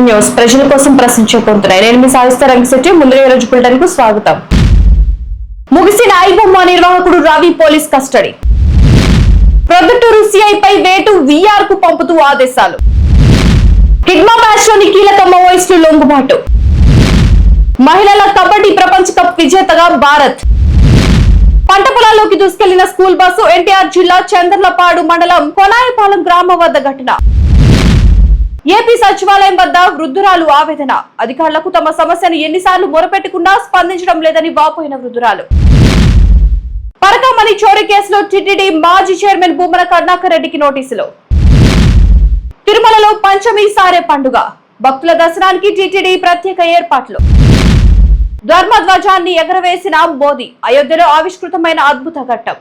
VVD news ప్రజల కోసం ప్రశ్నించే నేను మీ సాధిస్తా రంగశెట్టి ముందుగా ఈ రోజు బులెటిన్కు స్వాగతం ముగిసిన ఐబొమ్మ నిర్వాహకుడు రవి పోలీస్ కస్టడీ. ప్రొద్దుటూరు సిఐపై వేటు విఆర్కు పంపుతూ ఆదేశాలు. కిడ్మా మ్యాచ్లోని కీలక మోయిస్టు లొంగుబాటు. మహిళల కబడ్డీ ప్రపంచ కప్ విజేతగా భారత్. పంట పొలాల్లోకి దూసుకెళ్ళిన స్కూల్ బస్సు ఎన్టీఆర్ జిల్లా చంద్రలపాడు మండలం కొనాయపాలెం గ్రామం వద్ద ఘటన. ఏపీ సచివాలయం వద్ద వృద్ధురాలు ఆవేదన. అధికారులకు తమ సమస్యను ఎన్నిసార్లు మొరపెట్టుకున్నా స్పందించడం లేదని వాపోయిన వృద్ధురాలు. పరకమణి చోరీ కేసులో టిటిడి మాజీ చైర్మన్ భూమన కరుణాకర్ రెడ్డికి నోటీసులు. తిరుమలలో పంచమి సారే పండుగ. భక్తుల దర్శనానికి టిటిడి ప్రత్యేక ఏర్పాట్లు. ధర్మధ్వజాన్ని ఎగరవేసిన మోదీ. అయోధ్యలో ఆవిష్కృతమైన అద్భుత ఘట్టం.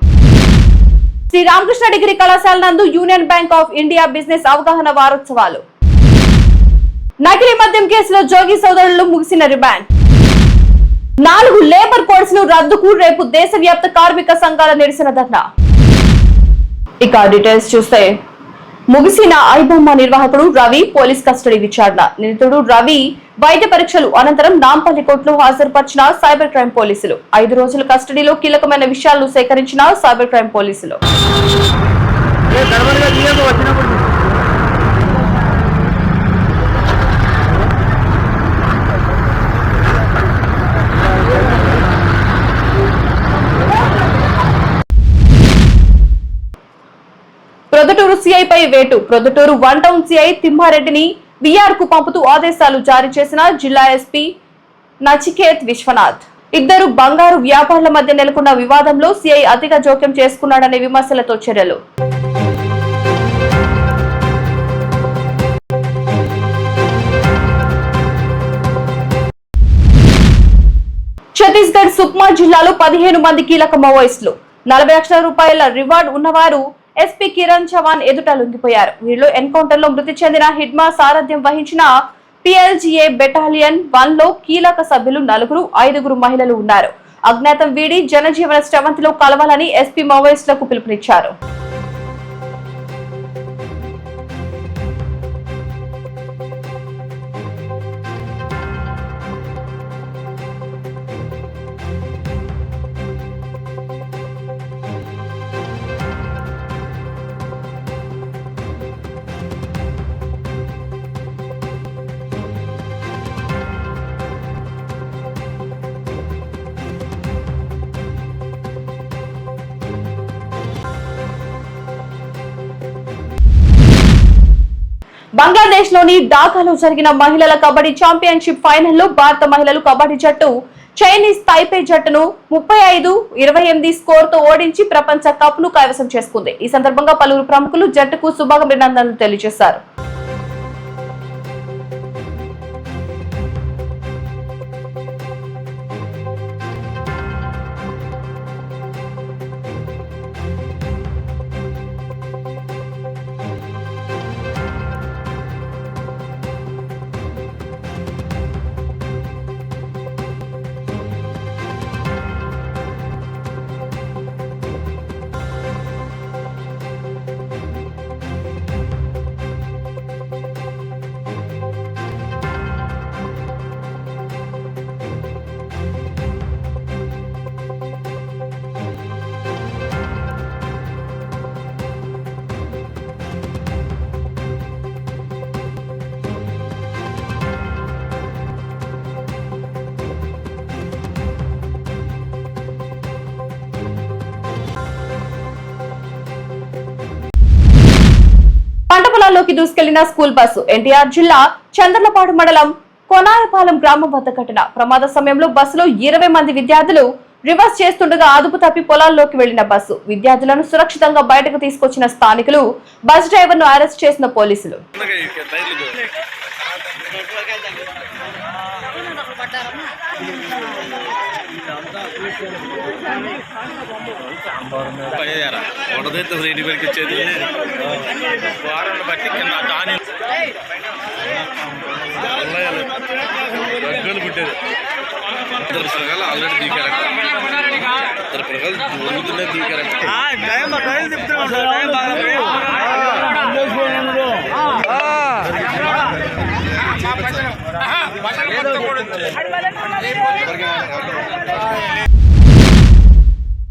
శ్రీ రామకృష్ణ డిగ్రీ కళాశాల నందు Union Bank of India business అవగాహన వారోత్సవాలు. నకిలీ మద్యం కేసులో జోగి సోదరులు ముగిసిన రిమాండ్. నాలుగు లేబర్ కోడ్స్ను రద్దుకు రేపు దేశవ్యాప్త కార్మిక సంఘాల నిరసన ధర్నా. ఇక డీటెయిల్స్ చూస్తే ముగిసిన ఐబొమ్మ నిర్వాహకుడు రవి పోలీస్ కస్టడీ విచారణ. నిందితుడు రవి వైద్య పరీక్షలు అనంతరం నాంపల్లి కోర్టులో హాజరుపరిచిన సైబర్ క్రైమ్ పోలీసులు. ఐదు రోజుల కస్టడీలో కీలకమైన విషయాలను సేకరించిన సైబర్ క్రైమ్ పోలీసులు. సిఐపై వేటు. ప్రొద్దుటూరు వన్ టౌన్ సిఐ తిమ్మారెడ్డిని విఆర్కు పంపుతూ ఆదేశాలు జారీ చేసిన జిల్లా ఎస్పీ నచికేత్ విశ్వనాథ్. ఇద్దరు బంగారు వ్యాపారుల మధ్య నెలకొన్న వివాదంలో సిఐ అతిగా జోక్యం చేసుకున్నాడనే విమర్శలతో చర్యలు. ఛత్తీస్గఢ్ సుక్మా జిల్లాలో పదిహేను మంది కీలక మావోయిస్టులు. నలభై లక్షల రూపాయల రివార్డ్ ఉన్నవారు ఎస్పీ కిరణ్ చవాన్ ఎదుట లొంగిపోయారు. వీరిలో ఎన్కౌంటర్లో మృతి చెందిన హిడ్మా సారథ్యం వహించిన పిఎల్జీఏ బెటాలియన్ వన్లో కీలక సభ్యులు నలుగురు ఐదుగురు మహిళలు ఉన్నారు. అజ్ఞాతం వీడి జనజీవన స్రవంతిలో కలవాలని ఎస్పీ మావోయిస్టులకు పిలుపునిచ్చారు. బంగ్లాదేశ్లోని ఢాకాలో జరిగిన మహిళల కబడ్డీ ఛాంపియన్షిప్ ఫైనల్లో భారత మహిళలు కబడ్డీ జట్టు చైనీస్ తైపే జట్టును ముప్పై ఐదు ఇరవై ఎనిమిది స్కోర్తో ఓడించి ప్రపంచ కప్ను కైవసం చేసుకుంది. ఈ సందర్భంగా పలువురు ప్రముఖులు జట్టుకు శుభాభినందనలు తెలియజేశారు. పంట దూసుకెళ్ళిన స్కూల్ బస్సు ఎన్టీఆర్ జిల్లా చంద్రలపాడు మండలం కొనాయపాలెం గ్రామం వద్ద ఘటన ప్రమాద సమయంలో బస్సులో ఇరవై మంది విద్యార్థులు రివర్స్ చేస్తుండగా అదుపు తప్పి పొలాల్లోకి వెళ్ళిన బస్సు. విద్యార్థులను సురక్షితంగా బయటకు తీసుకొచ్చిన స్థానికులు బస్ డ్రైవర్ను అరెస్ట్ చేసిన పోలీసులు. వడదైతే రెడ్డి పెరికి వచ్చేది వారాన్ని బట్టి కింద దాని గగ్గలు పుట్టేది ఇద్దరు పిల్లగాలు ఆల్రెడీ ఇద్దరు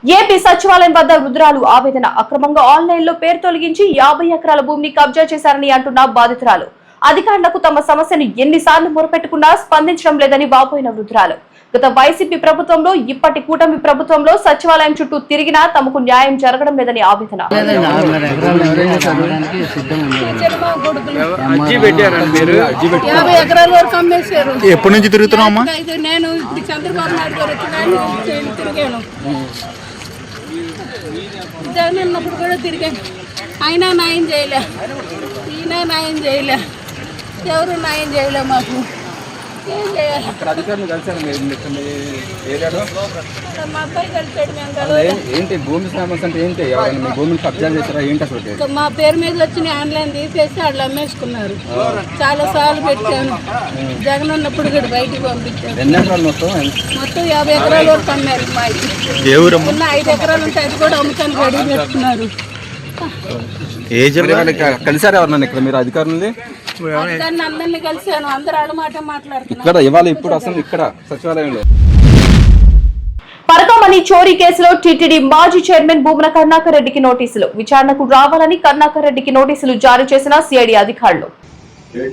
ఏపీ సచివాలయం వద్ద రుద్రాలు ఆవేదన అక్రమంగా ఆన్లైన్లో పేరు తొలగించి యాభై ఎకరాల భూమిని కబ్జా చేశారని అంటున్న బాధితురాలు. అధికారులకు తమ సమస్యను ఎన్నిసార్లు మొరపెట్టుకున్నా స్పందించడం లేదని వాపోయిన వృద్ధురాలు గత వైసీపీ ప్రభుత్వంలో ఇప్పటి కూటమి ప్రభుత్వంలో సచివాలయం చుట్టూ తిరిగినా తమకు న్యాయం జరగడం లేదని ఆవేదన. ఎప్పటి నుంచి నేను చంద్రబాబు నాయుడు గారు వచ్చిన ఆయన తిరిగి- తిరిగాను జగన్ ఉన్నప్పుడు కూడా తిరిగాను అయినా న్యాయం చేయలే ఈయన న్యాయం చేయలే ఎవరు న్యాయం చేయలే మాకు ఇక్కడ అధికారులు కలిసారు మీరు ఇక్కడ మీ ఏరియాలో? మా అబ్బాయి కలిసాడు మేము కలవలే. ఏ- ఏంటి భూమి సమస్య అంటే ఏంటి? ఎవరైనా మీ భూమిని కబ్జా చేస్తారా ఏంటి అసలు ఇంకా మా పేరు మీద వచ్చిన ఆన్లైన్ తీసేసి వాళ్ళు అమ్మేసుకున్నారు. చాలా సార్లు పెట్టాను. జగన్ ఉన్నప్పుడు కూడా బయటికి పంపించారు. ఎన్ని ఎకరాలు మొత్తం? మొత్తం యాభై ఎకరాల వరకు అమ్మారు మా ఊరమ్మా? ఉన్న ఐదు ఎకరాలు ఉంటే అది కూడా అమ్ముతానికి రెడీ పెట్టుకున్నారు ఏ జిల్లా? కలిసారు ఎవరన్నా ఇక్కడ? మీరు అధికారులని? దాన్ని అందరినీ కలిసాను అందరు ఆడ మాట మాట్లాడుతున్నారు. ఇక్కడ ఇవాళ ఇప్పుడు అసలు ఇక్కడ సచివాలయంలో. పరకమణి చోరీ కేసులో టీటీడీ మాజీ చైర్మన్ భూమన కరుణాకర్ రెడ్డికి నోటీసులు. విచారణకు రావాలని కరుణాకర్ రెడ్డికి నోటీసులు జారీ చేసిన సిఐడి అధికారులు. మీరు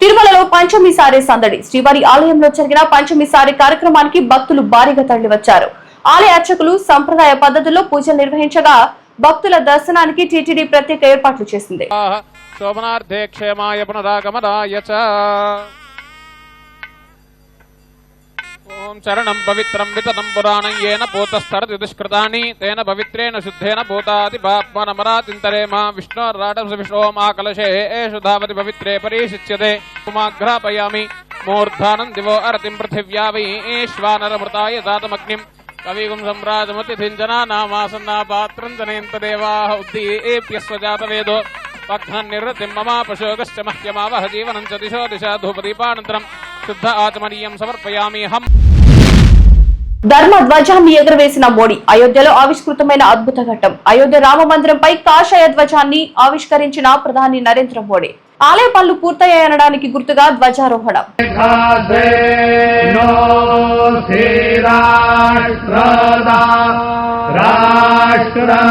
తిరుమలలో పంచమి సారే సందడి. శ్రీవారి ఆలయంలో జరిగిన పంచమి సారే కార్యక్రమానికి భక్తులు భారీగా తరలివచ్చారు. ఆలయ అర్చకులు సంప్రదాయ పద్ధతుల్లో పూజలు నిర్వహించగా భక్తుల దర్శనానికి టీటీడీ ప్రత్యేక ఏర్పాట్లు చేసింది. శోభనార్థే క్షేమాయ పునరాగమనాయ ఓం చరణం పవిత్రం వితతం పురాణం ఏన పూతస్తరతి దుష్కృతాని తేన పవిత్రేణ శుద్ధేన భూతాది పాప్మనమరాతింతరేమ విష్ణోర్రాటం విష్ణోమా కలశే ఏషు ధావతి పవిత్రే పరీషిచ్యతే ఉమాఘ్రాపయామి మూర్ధానం దివో అరతిం పృథివ్యా వై ఈశ్వానరమృతాయ దాతమగ్నిం కవిగుం సంరాజమతిథింజనానామాసన్నా పాత్రం జనయంత జనయంతదేవాः ఉద్దీప్యస్వజాతవేదో పఘ్నన్నిర్రతిం మమాపశోగశ్చ మహ్యమావహ జీవనం చ దిశో దిశా ధూపదీపానంతరం శుద్ధ ఆచమనీయం సమర్పయామి హం ధర్మ ధ్వజాన్ని ఎగురవేసిన మోడీ అయోధ్యలో ఆవిష్కృతమైన అద్భుత ఘట్టం. అయోధ్య రామ మందిరంపై కాషాయ ధ్వజాన్ని ఆవిష్కరించిన ప్రధాని నరేంద్ర మోడీ. ఆలయ పనులు పూర్తయ్యాయనడానికి గుర్తుగా ధ్వజారోహణ. రాష్ట్రం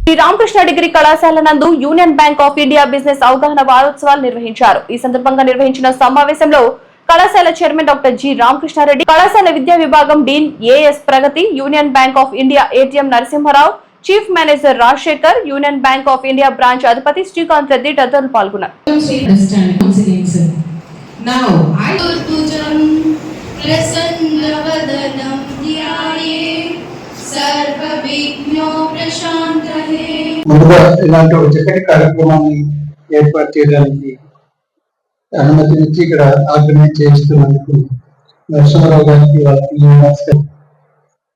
శ్రీ రామకృష్ణ డిగ్రీ కళాశాల నందు Union Bank of India business అవగాహన వారోత్సవాలు నిర్వహించారు. ఈ సందర్భంగా నిర్వహించిన సమావేశంలో కళాశాల చైర్మన్ డాక్టర్ జి రామకృష్ణారెడ్డి కళాశాల విద్యా విభాగం dean A S Pragati union bank of India ATM Narasimha Rao chief manager Rajasekhar union bank of India branch అధిపతి శ్రీకాంత్ రెడ్డి తదితరులు పాల్గొన్నారు. ముందుగా ఇలాంటి ఒక చక్కటి కార్యక్రమాన్ని ఏర్పాటు చేయడానికి అనుమతినిచ్చి ఇక్కడ ఆర్గనైజ్ చేస్తున్నందుకు నరసింహరావు గారికి వాళ్ళకి నమస్కారం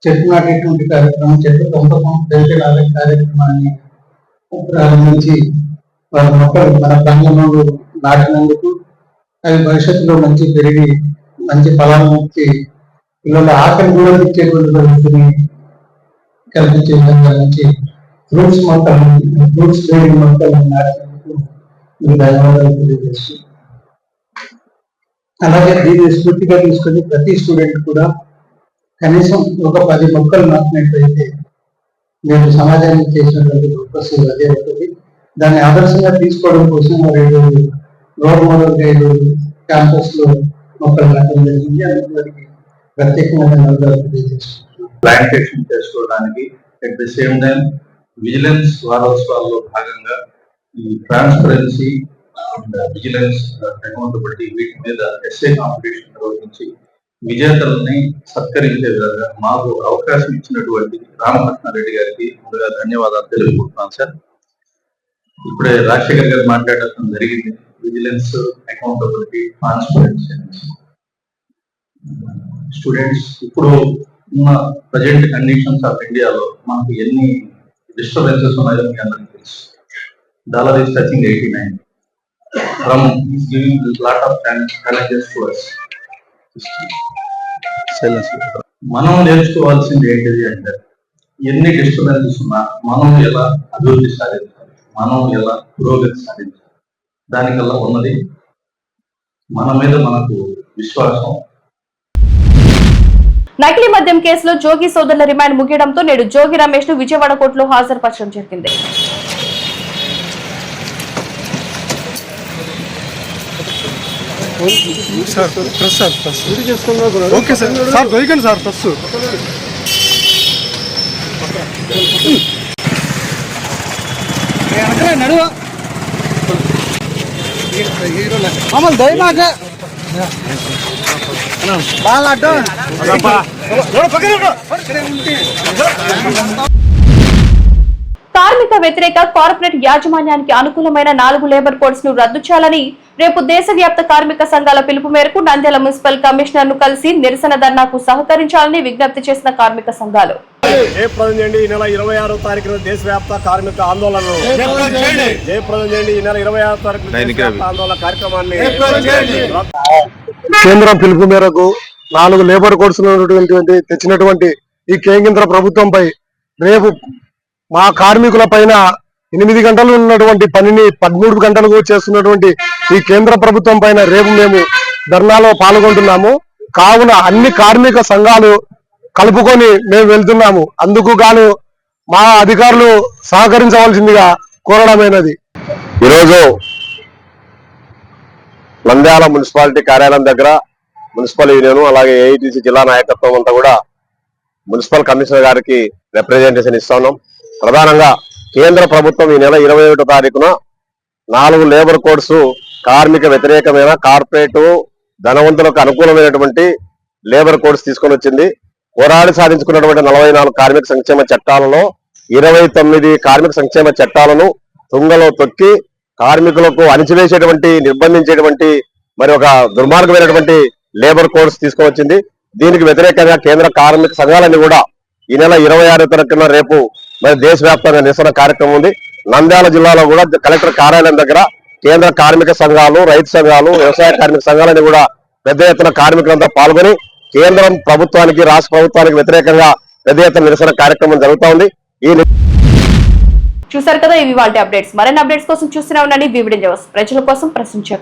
చెట్టు నాటేటువంటి కార్యక్రమం చెట్టు పెంపకం పెంచడాల కార్యక్రమాన్ని ప్రారంభించి వాళ్ళ మొక్కలు మన ప్రాంగణంలో నాటినందుకు అవి భవిష్యత్తులో మంచి పెరిగి మంచి ఫలాలను ఇచ్చి పిల్లల ఆకలి కూడా ఇచ్చేటువంటి పరిస్థితిని కల్పించే విధంగా రూట్స్ ఫ్రూట్స్ మొక్కలు ఫ్రూట్స్ బేరింగ్ మొక్కలను మీకు ధన్యవాదాలు తెలియజేస్తున్నాను అలాగే దీన్ని స్ఫూర్తిగా తీసుకొని ప్రతి స్టూడెంట్ కూడా కనీసం ఒక పది మొక్కలు నాటినట్లయితే మీరు సమాజానికి చేసినటువంటి గొప్ప సేవ అదే ఉంటుంది. దాన్ని ఆదర్శంగా తీసుకోవడం కోసం మరి రోడ్ మోడల్ గైడ్ క్యాంపస్లో క్యాంపస్లో మొక్కలు నాటడం జరిగింది. అందుకు వారికి ప్రత్యేకమైన ధన్యవాదాలు తెలియజేస్తున్నాను ప్లాంటేషన్ చేసుకోవడానికి at the same time vigilance వారోత్సవాల్లో భాగంగా ఈ ట్రాన్స్పరెన్సీ అండ్ విజిలెన్స్ అకౌంటబిలిటీ వీటి మీద ఎస్ఏ కాంపిటీషన్ నిర్వహించి విజేతలని సత్కరించే విధంగా మాకు అవకాశం ఇచ్చినటువంటి రామకృష్ణారెడ్డి గారికి ముందుగా ధన్యవాదాలు తెలుపుకుంటున్నాను సార్. ఇప్పుడే రాజశేఖర్ గారు మాట్లాడటం జరిగింది. విజిలెన్స్ అకౌంటబిలిటీ ట్రాన్స్పరెన్సీ స్టూడెంట్స్ ఇప్పుడు ఉన్న ప్రజెంట్ కండిషన్స్ ఆఫ్ ఇండియాలో మనకు ఎన్ని డిస్టర్బెన్సెస్ ఉన్నాయో మీ అందరికీ తెలుసు. Dollar is touching eighty nine from giving lot of challenges to us మనం నేర్చుకోవాల్సింది ఏంటిది అంటే ఎన్ని డిస్టర్బెన్సెస్ ఉన్నా మనం ఎలా అభివృద్ధి సాధించాలి? మనం ఎలా పురోగతి సాధించాలి? దానికల్లా ఉన్నది మన మీద మనకు విశ్వాసం నకిలీ మద్యం కేసులో జోగి సోదరుల రిమాండ్ ముగియడంతో నేడు జోగి రమేష్ను విజయవాడ కోర్టులో హాజరుపరచడం జరిగింది. Okay sir. సార్ దొరికండి సార్ ప్రెస్ మమ్మల్ని దయమాక. బాగా అడ్డం కార్మిక వ్యతిరేక కార్పొరేట్ యాజమాన్యానికి అనుకూలమైన నాలుగు లేబర్ కోడ్స్ను రద్దు చేయాలని రేపు దేశవ్యాప్త కార్మిక సంఘాల పిలుపు మేరకు నంద్యాల మున్సిపల్ కమిషనర్ను కలిసి నిరసన ధర్నాకు సహకరించాలని విజ్ఞప్తి చేసిన కార్మిక సంఘాలు. జయప్రదం చేయండి ఈ నెల ఇరవై ఆరో తారీఖున దేశవ్యాప్త కార్మిక ఆందోళనలు. జయప్రదం చేయండి ఈ నెల ఇరవై ఆరో తారీఖున దేశవ్యాప్త ఆందోళన కార్యక్రమాన్ని కేంద్రం పిలుపు మేరకు నాలుగు లేబర్ కోడ్స్ తెచ్చినటువంటి ఈ కేంద్ర ప్రభుత్వంపై రేపు మా కార్మికుల పైన ఎనిమిది గంటలు ఉన్నటువంటి పనిని పదమూడు గంటలకు చేస్తున్నటువంటి ఈ కేంద్ర ప్రభుత్వం పైన రేపు మేము ధర్నాలో పాల్గొంటున్నాము. కావున అన్ని కార్మిక సంఘాలు కలుపుకొని మేము వెళ్తున్నాము. అందుకు గాను మా అధికారులు సహకరించవలసిందిగా కోరడమైనది. ఈరోజు నంద్యాల మున్సిపాలిటీ కార్యాలయం దగ్గర మున్సిపల్ యూనియన్ అలాగే ఏఐటీసీ జిల్లా నాయకత్వం అంతా కూడా మున్సిపల్ కమిషనర్ గారికి రిప్రజెంటేషన్ ఇస్తా ఉన్నాం. ప్రధానంగా కేంద్ర ప్రభుత్వం ఈ నెల ఇరవై ఒకటో తారీఖున నాలుగు లేబర్ కోడ్స్ కార్మిక వ్యతిరేకమైన కార్పొరేట్ ధనవంతులకు అనుకూలమైనటువంటి లేబర్ కోడ్స్ తీసుకొని వచ్చింది. పోరాడి సాధించుకున్నటువంటి నలభై నాలుగు కార్మిక సంక్షేమ చట్టాలలో ఇరవై తొమ్మిది కార్మిక సంక్షేమ చట్టాలను తుంగలో తొక్కి కార్మికులకు అణిచివేసేటువంటి నిర్బంధించేటువంటి మరి ఒక దుర్మార్గమైనటువంటి లేబర్ కోడ్స్ తీసుకొని వచ్చింది. దీనికి వ్యతిరేకంగా కేంద్ర కార్మిక సంఘాలన్నీ కూడా ఈ నెల ఇరవై ఆరో తారీఖున రేపు మరి దేశవ్యాప్తంగా నిరసన కార్యక్రమం ఉంది. నంద్యాల జిల్లాలో కూడా కలెక్టర్ కార్యాలయం దగ్గర కేంద్ర కార్మిక సంఘాలు రైతు సంఘాలు వ్యవసాయ కార్మిక సంఘాలని కూడా పెద్ద ఎత్తున కార్మికులంతా పాల్గొని కేంద్రం ప్రభుత్వానికి రాష్ట్ర ప్రభుత్వానికి వ్యతిరేకంగా పెద్ద ఎత్తున నిరసన కార్యక్రమం జరుగుతా ఉంది. ఈ చూసారు కదా ఇవి వాళ్ళ అప్డేట్స్. మరిన్ని అప్డేట్స్ కోసం చూస్తూనే ఉండండి. VVD news. ప్రజల కోసం ప్రశ్నించే